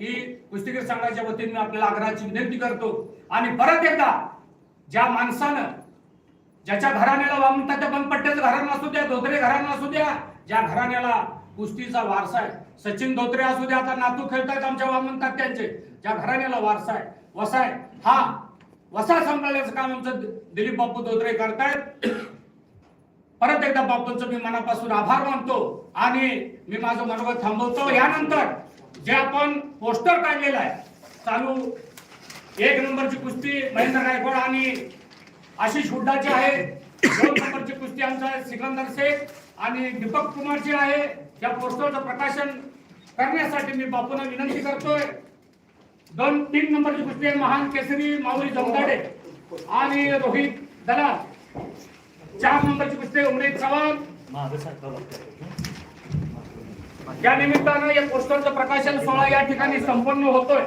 ही कुस्तीगीर संघाच्या वतीने आपल्याला आग्रहाची विनंती करतो. आणि परत एकदा ज्या माणसानं ज्याच्या घराण्याला वामनताच्या बनपट्ट्याचं घराणं असू द्या धोत्रे घराणं असू द्या ज्या घराण्याला कुस्तीचा वारसा आहे सचिन धोत्रे असू द्या आता नातू खेळतायत आमच्या वामन तात्यांचे ज्या घराण्याला वारसा आहे वसाय हा वसा सांभाळण्याचं काम आमचं दिलीप बापू धोत्रे करतायत. परत एकदा बापूंचं मी मनापासून आभार मानतो आणि मी माझं मनोगत थांबवतो. यानंतर जे आपण पोस्टर काढलेलं आहे चालू. एक नंबरची कुस्ती महेंद्र गायकवाड आणि आशिष हुड्डाची आहे. दोन नंबरची कुस्ती आमचा सिकंदर शेख आणि दीपक कुमारची आहे. या पोस्टरचं प्रकाशन करण्यासाठी मी बापूंना विनंती करतोय. दोन तीन नंबरची कुस्ती आहे. महान केसरी माऊली जमदाडे आणि रोहित दलाल. चार नंबरची कुस्ती आहे. उमेद चव्हाण. या निमित्तानं या पोस्टरचं प्रकाशन सोहळा या ठिकाणी संपन्न होतोय.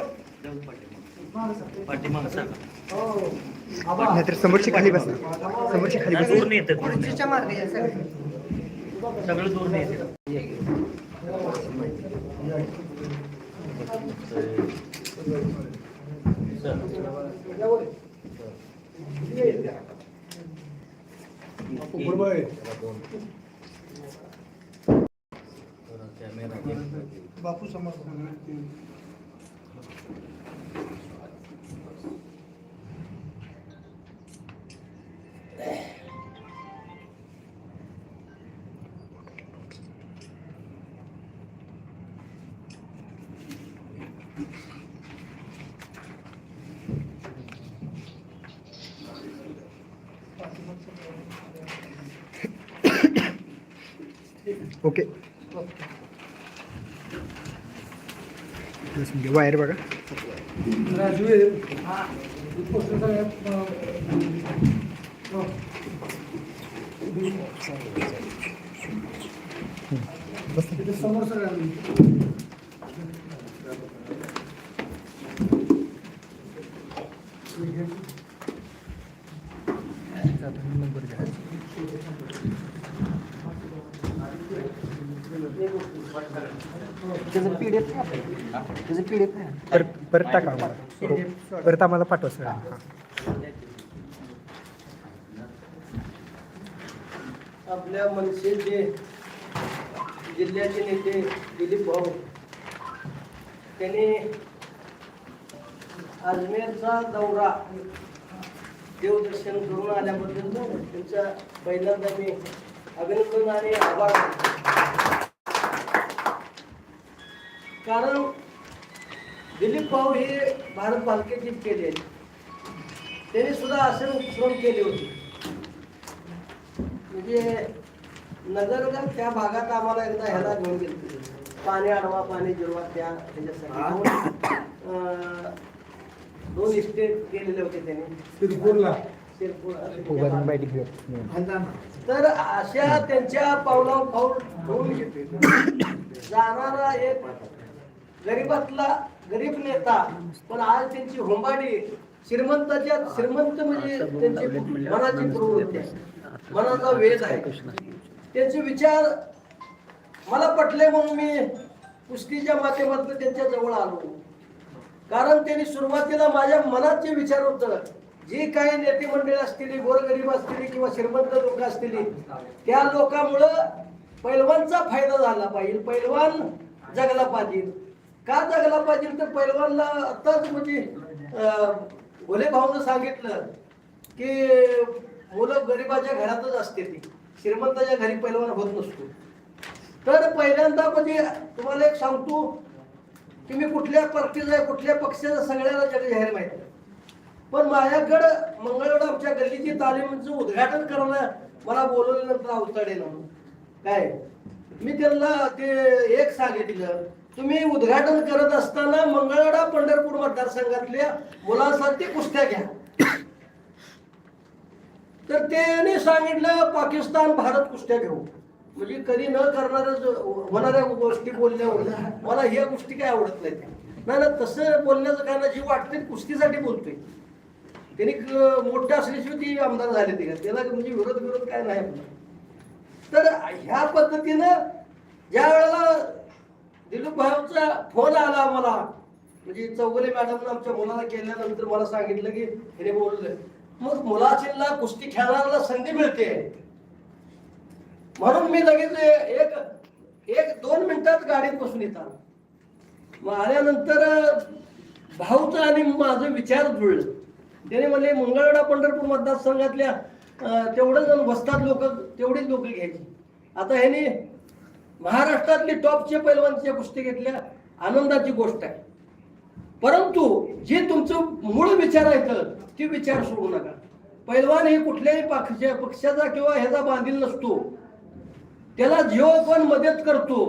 नाहीतर समोरची खाली बस. समोरची खाली बस. दूर सगळे. सगळं दूर येते. बापू समोर ओके बस म्हणजे वायर बघा. त्याचं पीडीएफ त्याचं पीडीएफ आहे परत परत टाका आम्हाला. हो. परत आम्हाला पाठवा सर हां. आपल्या मनसेचे जिल्ह्याचे नेते दिलीप भाऊ त्यांनी अजमेरचा दौरा देवदर्शन करून आल्याबद्दल त्यांचा पहिल्यांदा मी अभिनंदन आणि आभार मानतो. कारण दिलीप भाऊ हे भारत मालकीची केले त्यांनी सुद्धा असे श्रम केले होते. म्हणजे नगरला त्या भागात आम्हाला एकदा ह्याला घेऊन गेले पाणी अडवा पाणी जिरवा त्या ह्याच्यासाठी. अं, दोन इस्टेट केलेले होते त्यांनी. घेऊया तर अशा त्यांच्या पावलावर पाऊल ठेवून जाणारा एक गरीबातला गरीब नेता पण आज त्यांची होंबाडी श्रीमंताच्या श्रीमंत म्हणजे त्यांची मनाची प्रवृत्ती आहे. मनाचा वेध आहे. त्यांचे विचार मला पटले म्हणून मी कुस्तीच्या माध्यमातून त्यांच्या जवळ आलो. कारण त्यांनी सुरुवातीला माझ्या मनात जे विचार होतं जी काही नेते मंडळी असतील गोरगरीब असतील किंवा श्रीमंत लोक असतील त्या लोकांमुळं पैलवानचा फायदा झाला पाहिजे. पैलवान जगला पाहिजे. का जगला पाहिजे तर पैलवानला आताच म्हणजे भोले भाऊनं सांगितलं की मुलं गरिबाच्या घरातच असते ती. श्रीमंताच्या घरी पैलवान होत नसतो. तर पहिल्यांदा म्हणजे तुम्हाला एक सांगतो की मी कुठल्या पार्टीचा आहे कुठल्या पक्षाचा सगळ्याला जग जाहीर माहिती आहे. पण माझ्याकडं मंगळवार आमच्या गल्लीची तालीमचं उद्घाटन करायला मला बोलवल्यानंतर अवताडे म्हणून काय? मी त्यांना ते एक सांगितलं तुम्ही उद्घाटन करत असताना मंगळवाडा पंढरपूर मतदारसंघातल्या मुलांसाठी कुस्त्या घ्या. तर त्याने सांगितलं पाकिस्तान भारत कुस्त्या घेऊ. म्हणजे कधी न करणाऱ्या होणाऱ्या गोष्टी बोलल्यावर मला ह्या गोष्टी काय आवडत नाहीत. नाही ना तसं बोलण्याचं काय ना जी वाटते कुस्तीसाठी बोलतोय. त्यांनी क- असल्याशिवाय ती आमदार झाले ते. त्याला म्हणजे विरोध विरोध काय नाही. तर ह्या पद्धतीनं ज्या वेळेला दिलीप भाऊचा फोन आला मला. म्हणजे चौगले मॅडम आमच्या मुलाला केल्यानंतर मला सांगितलं की हिने बोललं. मग मुलाचीला कुस्ती खेळणाऱ्याला संधी मिळते. म्हणून मी लगेच एक एक दोन मिनिटात गाडीत बसून येतात. मग आल्यानंतर भाऊचं आणि माझं विचार जुळलं. त्याने म्हणले मंगळवेढा पंढरपूर मतदारसंघातल्या तेवढं जण बसतात लोक तेवढीच लोक घ्यायची. आता ह्याने महाराष्ट्रातली टॉपचे पैलवानच्या कुस्ती घेतल्या आनंदाची गोष्ट आहे. परंतु जे तुमचं मूळ विचार आहे ते विचार सोडू नका. पैलवान हे कुठल्याही पक्ष पक्षाचा किंवा ह्याचा बांधील नसतो. त्याला जो पण मदत करतो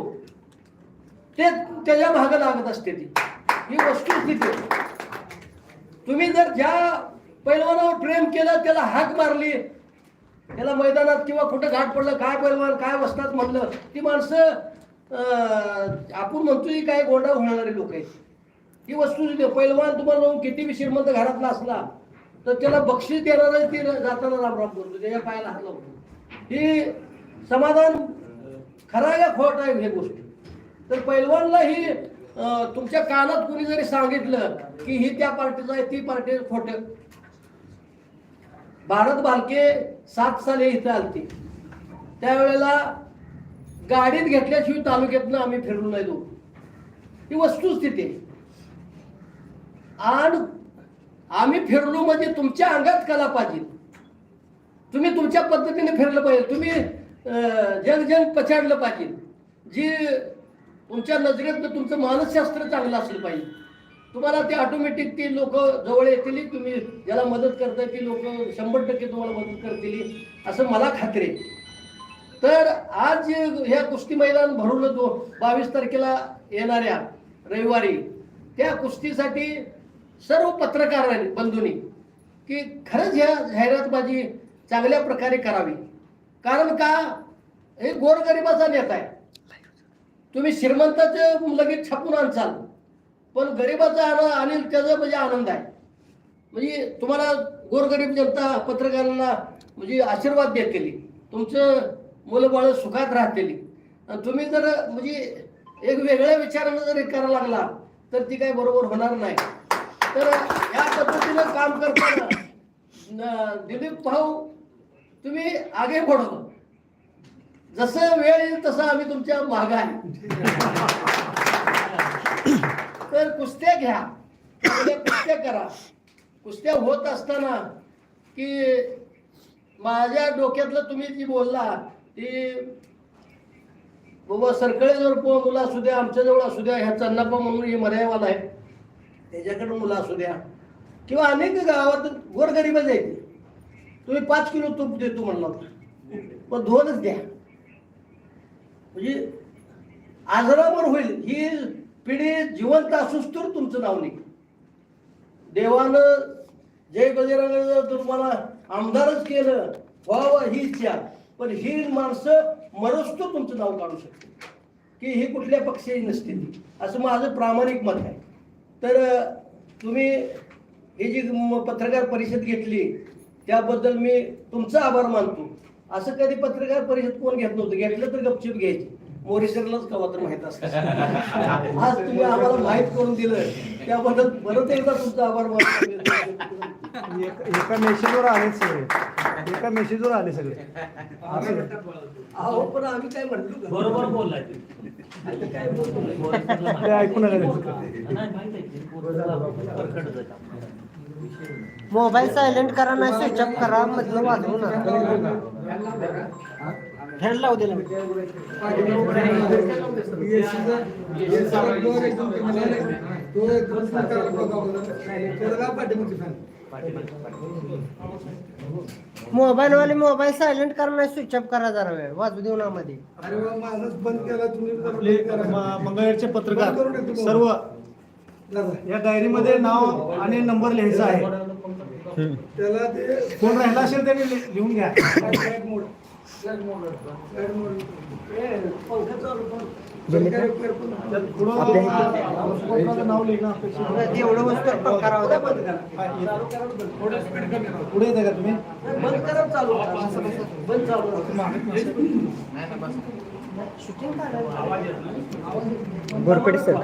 ते त्याच्या भाग लागत असते ती. ही वस्तुस्थिती तुम्ही जर ज्या पैलवानावर प्रेम केलं त्याला हाक मारली याला मैदानात किंवा कुठं घाट पडलं काय पैलवान काय वसतात म्हणलं ती माणसं आपण म्हणतो की काय गोंडा होणारे लोक आहेत. ही वस्तू पैलवान तुम्हाला जाऊन किती बी श्रीमंत घरातला असला तर त्याला बक्षीस देणार ती जाताना रामराम करतो त्याच्या पायाला हात लावतो ही समाधान खरा आहे का खोट आहे हे गोष्ट? तर पैलवानला ही तुमच्या कानात कुणी जरी सांगितलं की ही त्या पार्टीचं आहे ती पार्टी खोट. भारत बालके सात साली इथं आलती. त्यावेळेला गाडीत घेतल्याशिवाय तालुक्यातनं आम्ही फिरलो नाही लोक ही वस्तुस्थिती आणि आम्ही फिरलो म्हणजे तुमच्या अंगात कला पाहिजे. तुम्ही तुमच्या पद्धतीने फिरलं पाहिजे. तुम्ही अं, जग जग पछाडलं पाहिजे. जी तुमच्या नजरेतनं तुमचं मानसशास्त्र चांगलं असलं पाहिजे. तुम्हाला ते ऑटोमॅटिक ती लोक जवळ येतील तुम्ही ज्याला मदत करताय ती लोक शंभर टक्के तुम्हाला मदत करतील. असं मला खात्री आहे. तर आज ह्या कुस्ती मैदान भरवलं दो बावीस तारखेला येणाऱ्या रविवारी त्या कुस्तीसाठी सर्व पत्रकार बंधूंनी की खरंच ह्या जाहिरातबाजी चांगल्या प्रकारे करावी. कारण का? हे गोरगरिबाचा नेता आहे. तुम्ही श्रीमंताचं लगेच छापून आणचाल पण गरीबाचा आनंद आणि त्याचा म्हणजे आनंद आहे. म्हणजे तुम्हाला गोरगरीब जनता पत्रकारांना म्हणजे आशीर्वाद देतील तुमचं मुलंबाळं सुखात राहतील तुम्ही जर म्हणजे एक वेगळ्या विचारानं जर करायला लागला तर ती काही बरोबर होणार नाही. तर या पद्धतीनं काम करताना दिलीप भाऊ तुम्ही आगे बढो जसं वेळ येईल तसं आम्ही तुमच्या मागा आहे. तर कुस्त्या घ्या. कुस्त्या करा. कुस्त्या होत असताना की माझ्या डोक्यातलं तुम्ही जी बोलला ती बाबा सरकळेजवळ पो मुलं असू द्या आमच्याजवळ असू द्या ह्या चन्नाप्पा म्हणून हे मर्यावाला आहे. त्याच्याकडे मुलं असू द्या. किंवा अनेक गावात गोरगरीबच आहे तुम्ही पाच किलो तूप देतो म्हणला होता. पण दोनच द्या. म्हणजे आजारावर होईल. ही पिढी जिवंत असूच तर तुमचं नाव निघ देवानं जय बजरंग तुम्हाला आमदारच केलं व्हावं ही इच्छा. पण ही माणसं मरस्तो तुमचं नाव काढू शकते की ही कुठल्या पक्षाची नसतील. असं माझं प्रामाणिक मत आहे. तर तुम्ही ही जी पत्रकार परिषद घेतली त्याबद्दल मी तुमचा आभार मानतो. असं कधी पत्रकार परिषद कोण घेत नव्हतं? घेतलं तर गपचूप घ्यायची. मोरेश्वरलाच कवा तर माहीत असतं. आज तुम्ही आम्हाला माहीत करून दिलं. त्याबद्दल परत एकदा तुमचा आभार मानतो. एक- मेसेजवर आले सगळे. एका मेसेजवर आले सगळे. अहो पण आम्ही काय म्हणतो? बरोबर बोललाय काय बोलतो? ऐकून. मोबाईल सायलेंट करा नाही स्विच ऑफ करा मधलं वाजवू नका. फॅन लावू दिला मोबाईल वाले मोबाईल सायलेंट करा नाही स्विच ऑफ करा जरा वेळ. वाजू देऊ ना मध्ये आपले मंगळवेरचे पत्रकार. सर्व या डायरीमध्ये नाव आणि नंबर लिहायचा आहे. त्याला ते कोण राहिला असेल त्याने लिहून घ्या. फ्लाईट पण एवढं बंद करा. पुढे येते का तुम्ही बंद करा चालू बंद चालू घोरपडे सर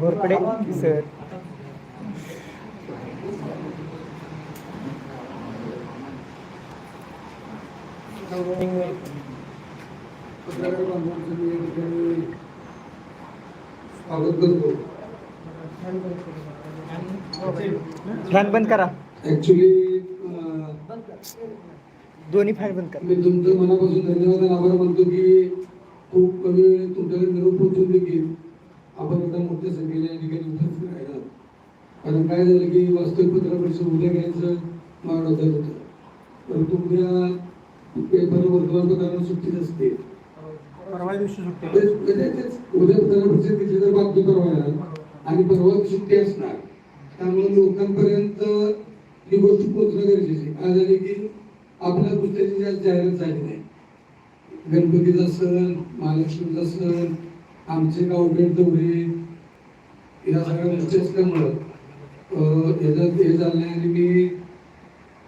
घोरपडे सर पत्रकार बांधवांचं मी या ठिकाणी स्वागत करतो फॅन बंद करा. ऍक्च्युली दोन्ही फॅन बंद करा. मी तुमचं मनापासून धन्यवाद आभार मानतो की खूप कमी वेळेत तुमच्याकडे निरोप पोहोचून देखील आपण एवढ्या मोठ्या संख्येने या ठिकाणी उपस्थित राहिला. कारण काय झालं की वास्तविक पत्र परिषद उद्या घ्यायचं डोक्यात होतं. परंतु उद्या परवा दिवशी सुट्टी म्हणजे उद्या तर बातमी परवा आणि परवा सुट्टी असणार त्यामुळे लोकांपर्यंत ही गोष्ट पोहोचणं गरजेची झाले की आपल्या पुस्तकाची जास्त जाहिरात झाली नाही. गणपतीचा सण महालक्ष्मीचा सण आमचे गावभेट दौरे या सगळ्या गोष्टी असल्यामुळं हे झालं आणि मी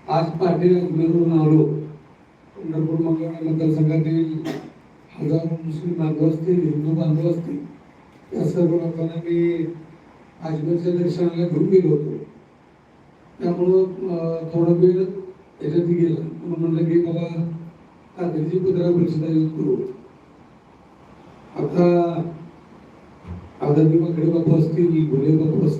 आज अजमेरवरून आलो. पंढरपूर मंगळ मतदारसंघातील हजारो मुस्लिम बांधव असतील हिंदू बांधव असतील त्या सर्व लोकांना मी अजमेरच्या दर्शनाला घेऊन गेलो होतो. त्यामुळं थोडा वेळ याच्यात गेला. म्हणून म्हणलं की बाबा तातडीची पत्रा परिषद आयोजित करू. आता आदरणीय बापू असतील भुले बापू असतील